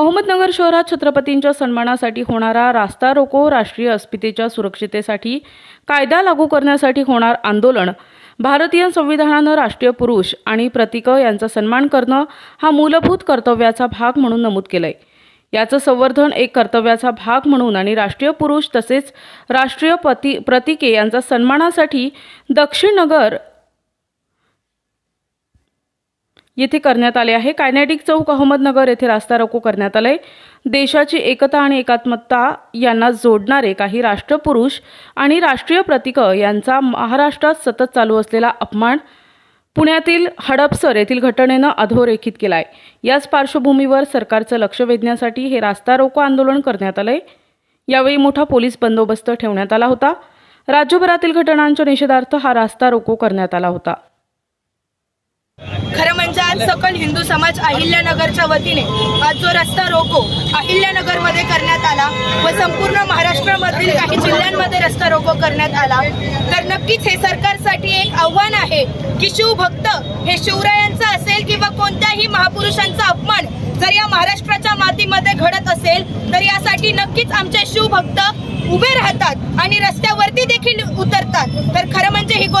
अहमदनगर शहरात छत्रपतींच्या सन्मानासाठी होणारा रास्ता रोको राष्ट्रीय अस्मितेच्या सुरक्षितेसाठी कायदा लागू करण्यासाठी होणार आंदोलन. भारतीय संविधानानं राष्ट्रीय पुरुष आणि प्रतीकं यांचा सन्मान करणं हा मूलभूत कर्तव्याचा भाग म्हणून नमूद केलंय. याचं संवर्धन एक कर्तव्याचा भाग म्हणून आणि राष्ट्रीय पुरुष तसेच राष्ट्रीय पती प्रतीके यांचा सन्मानासाठी दक्षिण नगर येथे करण्यात आले आहे. कायनेटिक चौक अहमदनगर येथे रास्ता रोको करण्यात आले देशाची एकता आणि एकात्मता यांना जोडणारे काही राष्ट्रपुरुष आणि राष्ट्रीय प्रतीकं यांचा महाराष्ट्रात सतत चालू असलेला अपमान पुण्यातील हडपसर येथील घटनेनं अधोरेखित केलाय. याच पार्श्वभूमीवर सरकारचं लक्ष वेधण्यासाठी हे रास्ता रोको आंदोलन करण्यात आलंय. यावेळी मोठा पोलीस बंदोबस्त ठेवण्यात आला होता. राज्यभरातील घटनांच्या निषेधार्थ हा रास्ता रोको करण्यात आला होता. आज सकल हिंदू समाज अहिल्यानगरच्या वतीने आज जो रस्ता रोको अहिल्यानगरमध्ये करण्यात आला व संपूर्ण महाराष्ट्रामधील काही जिल्ह्यांमध्ये रस्ता रोको करण्यात आला तर नक्कीच हे सरकारसाठी एक आव्हान आहे की शिवभक्त हे शिवरायांचं असेल किंवा कोणत्याही महापुरुषांचा अपमान जर या महाराष्ट्राच्या मातीमध्ये घडत असेल तर यासाठी नक्कीच आमचे शिवभक्त उभे राहतात आणि रस्त्यावरती देखील उतरतात. तर खरं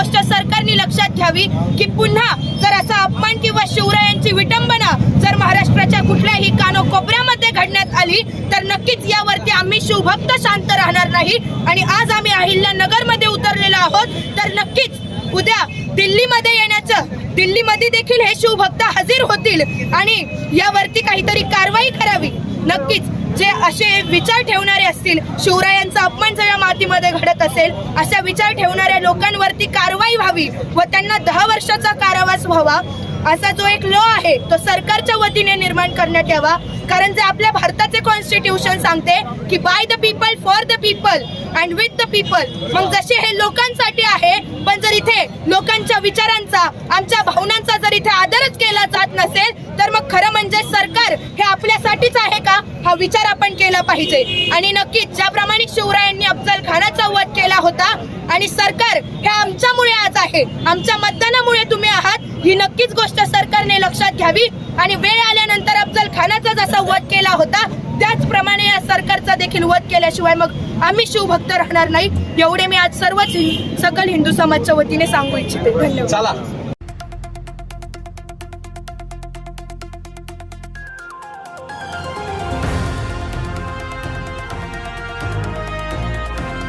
गोष्ट सरकारने लक्षात घ्यावी की पुन्हा जर असा अपमान किंवा शिवरायांची विटंबना जर महाराष्ट्राच्या कुठल्याही कानोकोपऱ्यामध्ये घडण्यात आली तर नक्कीच यावरती आम्ही शिवभक्त शांत राहणार नाही. आणि आज आम्ही अहिल्यानगरमध्ये उतरलेलो आहोत तर नक्कीच उद्या दिल्लीमध्ये येण्याचं दिल्लीमध्ये देखील हे शिवभक्त हजर होतील. आणि यावरती काहीतरी कारवाई करावी. नक्कीच जे असे विचार ठेवणारे असतील शिवरायांचा अपमान जर या मातीमध्ये घडत असेल अशा विचार ठेवणाऱ्या लोकांवरती कारवाई व्हावी व त्यांना दहा वर्षाचा कारावास व्हावा असा जो एक लॉ आहे तो सरकारच्या वतीने निर्माण करण्यात यावा. कारण जे आपल्या भारताचे कॉन्स्टिट्यूशन सांगते की by the people for the people and with the people मग जसे हे लोकांसाठी आहे पण जर इथे लोकांच्या विचारांचा आमच्या भावनांचा जर इथे आदरच केला जात नसेल तर मग खरं म्हणजे सरकार हे आपल्यासाठीच आहे हा विचार आपण केला पाहिजे. आणि नक्कीच ज्याप्रमाणे शिवरायांनी अफजल खानाचा वध केला होता आणि सरकार हे आमच्यामुळे आज आहे आमच्या मतदानामुळे तुम्ही आहात ही नक्कीच गोष्ट सरकारने लक्षात घ्यावी. आणि वेळ आल्यानंतर अफजल खानाचा जसा वध केला होता त्याचप्रमाणे या सरकारचा देखील वध केल्याशिवाय मग आम्ही शिवभक्त राहणार नाही. एवढे मी आज सर्वच सकल हिंदू समाजच्या वतीने सांगू इच्छिते. धन्यवाद. चला.